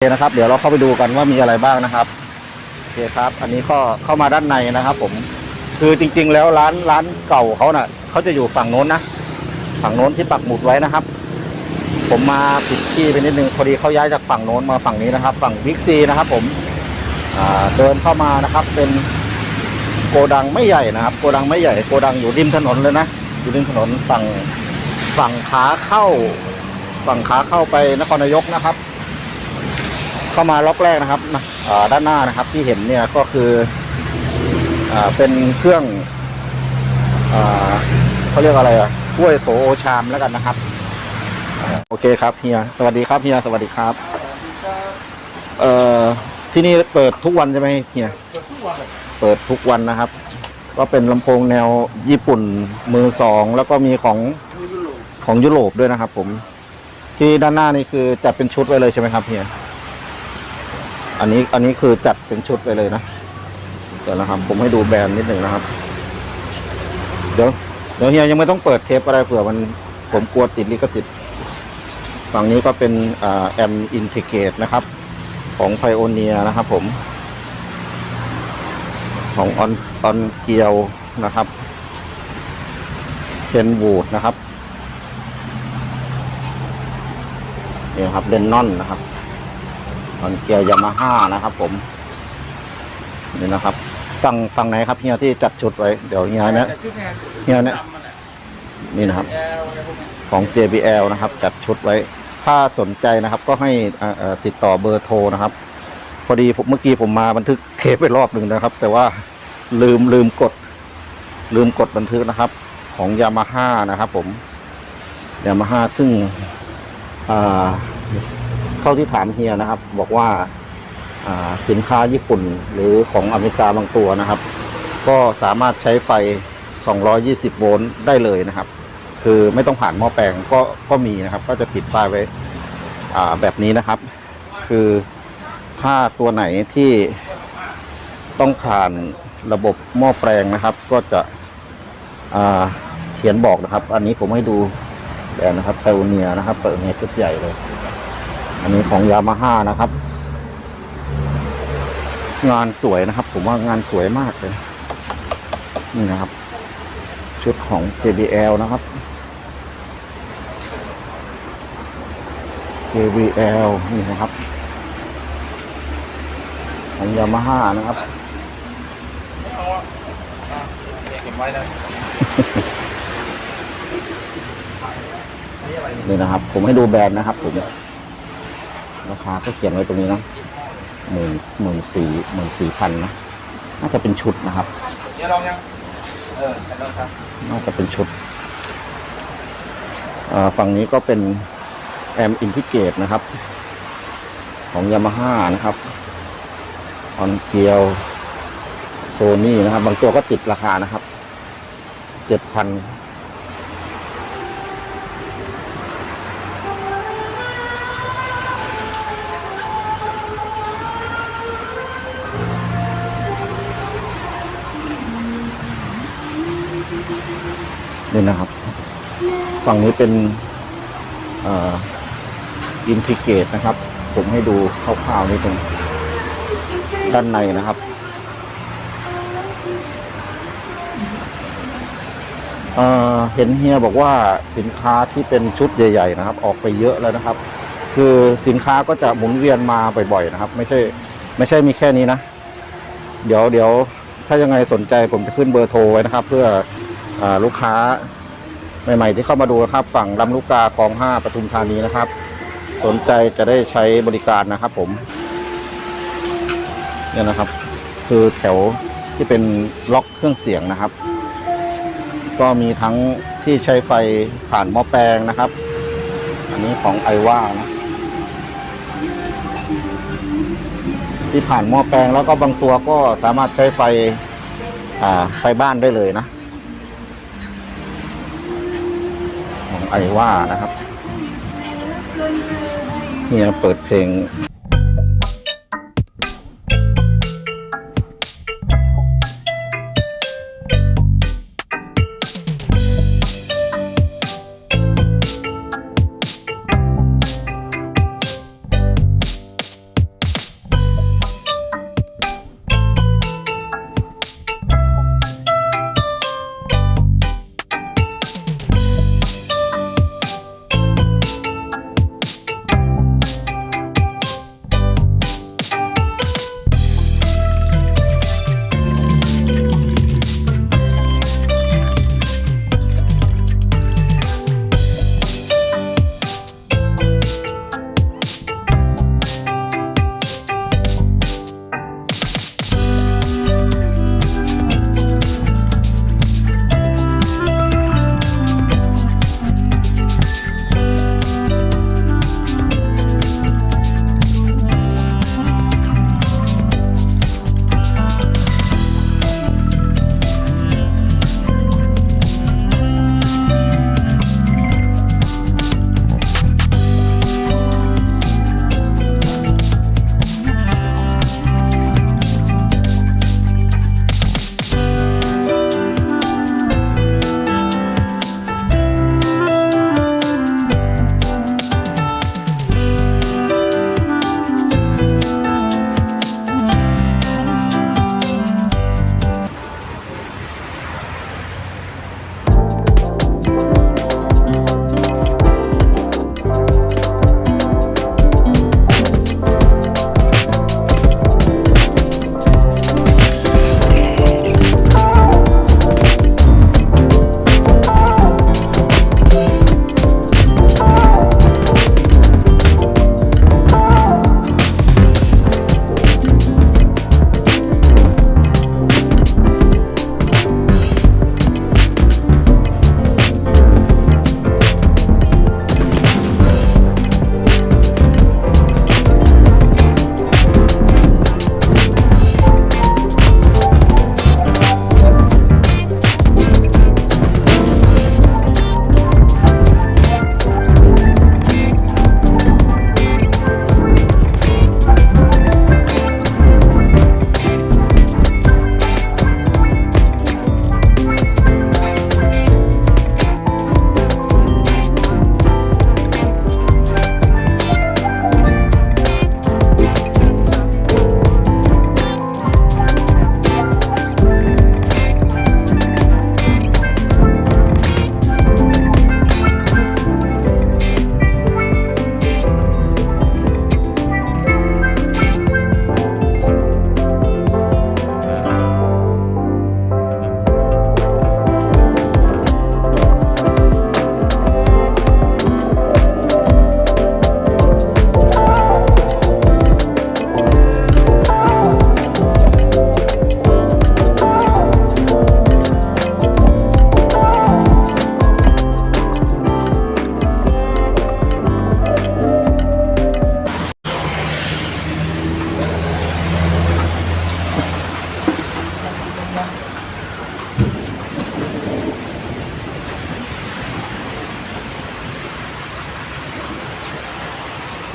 เคนะครับ เดี๋ยวเราเข้าไปดูกันว่ามีอะไรบ้างนะครับโอเคครับ อันนี้ก็เข้ามาด้านในนะครับ ผม คือจริง ๆ แล้วร้านร้านเก่าเขาน่ะเขาจะอยู่ฝั่งโน้นนะฝั่งโน้นที่ปักหมุดไว้นะครับ ผมมาผิดที่ไปนิดนึงพอดีเขาย้ายจากฝั่งโน้นมาฝั่งนี้นะครับ ฝั่งบิ๊กซีนะครับ ผมเดินเข้ามานะครับ เป็นโกดังไม่ใหญ่นะครับ โกดังไม่ใหญ่โกดังอยู่ริมถนนเลยนะอยู่ริมถนนฝั่งฝั่งขาเข้า ฝั่งขาเข้าไปนครนายกนะครับ เข้ามาล็อกแรกนะครับนะด้านหน้านะครับที่เห็นเนี่ยก็คืออเป็นเครื่องอเขาเรียกอะไรอะถ้วยโถโอชามแล้วกันนะครับ โอเคครับเฮียสวัสดีครับเฮียสวัสดีครับ เอ่อที่นี่เปิดทุกวันใช่ไหมเฮียเปิดทุกวันนะครับ ก็เป็นลำโพงแนวญี่ปุ่นมือสองแล้วก็มีของของยุโรปด้วยนะครับ ผม ที่ด้านหน้านี่คือจัดเป็นชุดไว้เลยใช่ไหมครับเฮีย อันนี้อันนี้คือจัดเป็นชุดไปเลยนะเดี๋ยวนะครับ ผมให้ดูแบรนด์นิดหนึ่งนะครับ เดี๋ยวเดี๋ยวเฮียยังไม่ต้องเปิดเทปอะไรเผื่อมันผมกลัวติดลิขสิทธิ์ฝั่งนี้ก็เป็นอ่าแอมอินทิเกตนะครับ ของไพโอเนียนะครับ ผม ของออนออนเกียวนะครับเชนวูดนะครับนี่ครับเลนนอนนะครับ ออนเกียร์ยามาฮ่านะครับ ผม นี่นะครับฝั่งฝั่งไหนครับเฮียที่จัดชุดไว้เดี๋ยวเฮียนะเฮียเนี่ยนี่นะครับ ของ JBL นะครับ จัดชุดไว้ ถ้าสนใจนะครับ ก็ให้อ่าเอ่อติดต่อเบอร์โทรนะครับ พอดีผมเมื่อกี้ผมมาบันทึกเทปไปรอบหนึ่งนะครับ แต่ว่าลืมลืมกด ลืมกดบันทึกนะครับ ของยามาฮ่านะครับ ผมยามาฮ่าซึ่ง อ่า เท่าที่ถามเฮียนะครับ บอกว่าสินค้าญี่ปุ่นหรือของอเมริกาบางตัวนะครับ ก็สามารถใช้ไฟ 220 โวลต์ได้เลยนะครับ คือไม่ต้องผ่านหม้อแปลงก็ก็มีนะครับ ก็จะติดป้ายไว้แบบนี้นะครับ คือถ้าตัวไหนที่ต้องผ่านระบบหม้อแปลงนะครับ ก็จะเขียนบอกนะครับ อันนี้ผมให้ดูแบรนด์นะครับเตลเนียนะครับเปิดเนียชุดใหญ่เลย อันนี้ของยามาฮ่านะครับ งานสวยนะครับ ผมว่างานสวยมากเลย นี่นะครับ ชุดของ JBL นะครับ JBL นี่นะครับ ของยามาฮ่านะครับเก็บไว้เลยนี่นะครับ ผมให้ดูแบรนด์นะครับผม ราคาก็เขียนไว้ตรงนี้นะหมื่นหมื่นสี่หมื่นสี่พันนะน่าจะเป็นชุดนะครับเดี๋ยวลองยังเออแต่ลองครับน่าจะเป็นชุดอ่าฝั่งนี้ก็เป็นแอมอินทิเกตนะครับ ของยามาฮ่านะครับออนเกียวโซนี่นะครับ บางตัวก็ติดราคานะครับเจ็ดพัน นี่นะครับ ฝั่งนี้เป็นอินทิเกตนะครับ ผมให้ดูคร่าวๆนิดนึงด้านในนะครับเเห็นเฮียบอกว่าสินค้าที่เป็นชุดใหญ่ ๆ นะครับ ออกไปเยอะแล้วนะครับ คือสินค้าก็จะหมุนเวียนมาบ่อยๆนะครับ ไม่ใช่ ไม่ใช่มีแค่นี้นะ เดี๋ยวเดี๋ยวถ้ายังไงสนใจผมจะขึ้นเบอร์โทรไว้นะครับ เพื่อ ลูกค้าใหม่ๆที่เข้ามาดูนะครับ ฝั่งลำลูกกาคลองห้าปทุมธานีนะครับ สนใจจะได้ใช้บริการนะครับ ผมเนี่ยนะครับ คือแถวที่เป็นล็อกเครื่องเสียงนะครับ ก็มีทั้งที่ใช้ไฟผ่านหม้อแปลงนะครับ อันนี้ของไอว่านะที่ผ่านหม้อแปลงแล้วก็บางตัวก็สามารถใช้ไฟอ่าไฟบ้านได้เลยนะ ของไอว่านะครับเนี่ยเปิดเพลง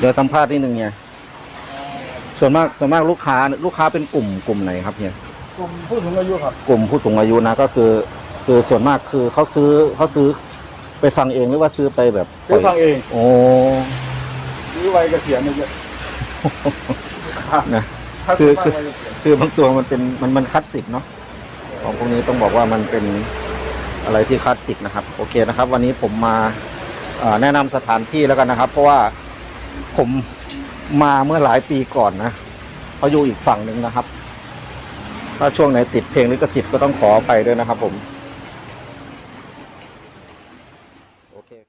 ดี๋ยวสัมภาษณ์นิดนึงเนี่ยส่วนมากส่วนมากลูกค้าลูกค้าเป็นกลุ่มกลุ่มไหนครับเนี่ยกลุ่มผู้สูงอายุครับ กลุ่มผู้สูงอายุนะก็คือ คือส่วนมากคือเขาซื้อเขาซื้อไปฟังเองหรือว่าซื้อไปแบบซื้อฟังเอง โอ้หรือวัยเกษียณเนี่ยเยอะนะถ้าคือซื้อฟังวัยเกษียณคือบางตัวมันเป็นมันมันคลาสสิกเนาะของพวกนี้ต้องบอกว่ามันเป็นอะไรที่คลาสสิกนะครับ โอเคนะครับ วันนี้ผมมาเอ่อแนะนำสถานที่แล้วกันนะครับ เพราะว่า ผมมาเมื่อหลายปีก่อนนะเขาอยู่อีกฝั่งหนึ่งนะครับ ถ้าช่วงไหนติดเพลงลิขสิทธิ์ก็ต้องขอไปด้วยนะครับผม